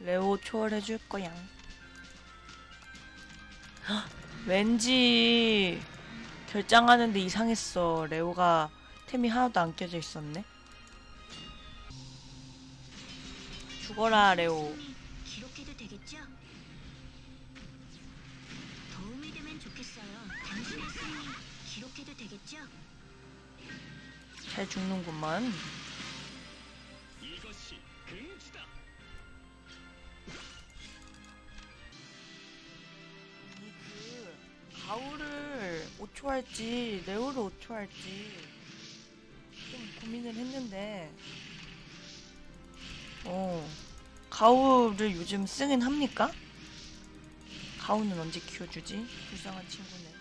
레오 초월해줄 거야. 헉, 왠지 결장하는데 이상했어. 레오가 템이 하나도 안 껴져 있었네. 죽어라 레오. 기록해도 되겠죠? 도움이 되면 좋겠어요. 당신의 승리 기록해도 되겠죠? 잘 죽는구만. 가오를 5초 할지 레오를 5초 할지 좀 고민을 했는데 어 가오를 요즘 쓰긴 합니까? 가오는 언제 키워주지? 불쌍한 친구네.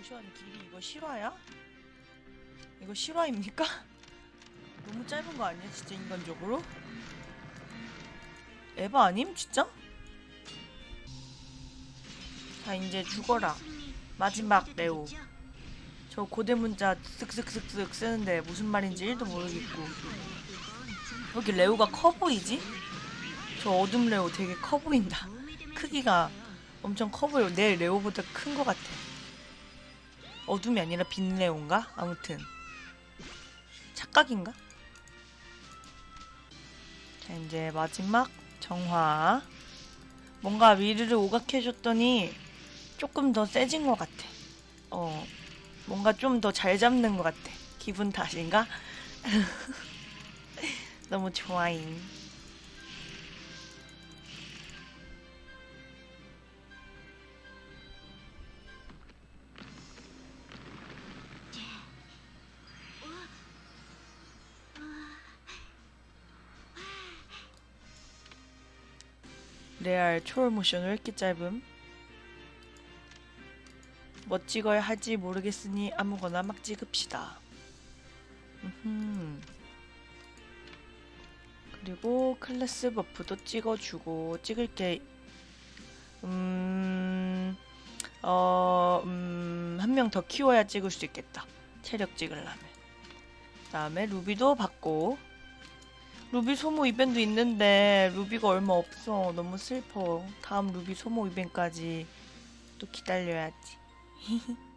모션 길이 이거 실화야? 이거 실화입니까? 너무 짧은 거 아니야, 진짜 인간적으로? 에바 아님, 진짜? 자, 이제 죽어라. 마지막 레오. 저 고대 문자 쓱쓱쓱쓱 쓰는데 무슨 말인지 1도 모르겠고. 여기 레오가 커 보이지? 저 어둠 레오 되게 커 보인다. 크기가. 엄청 커 보여. 내 레오보다 큰것 같아. 어둠이 아니라 빈 레오인가? 아무튼 착각인가? 자 이제 마지막 정화. 뭔가 위르를 오각해줬더니 조금 더 세진 것 같아. 어, 뭔가 좀 더 잘 잡는 것 같아. 기분 탓인가? 너무 좋아잉. 레알 초월 모션 왜 이렇게 짧음? 뭐 찍어야 할지 모르겠으니 아무거나 막 찍읍시다. 음흠. 그리고 클래스 버프도 찍어주고 찍을 게 음... 어... 음... 한 명 더 키워야 찍을 수 있겠다. 체력 찍으려면. 그 다음에 루비도 받고 루비 소모 이벤트 있는데 루비가 얼마 없어. 너무 슬퍼. 다음 루비 소모 이벤트까지 또 기다려야지.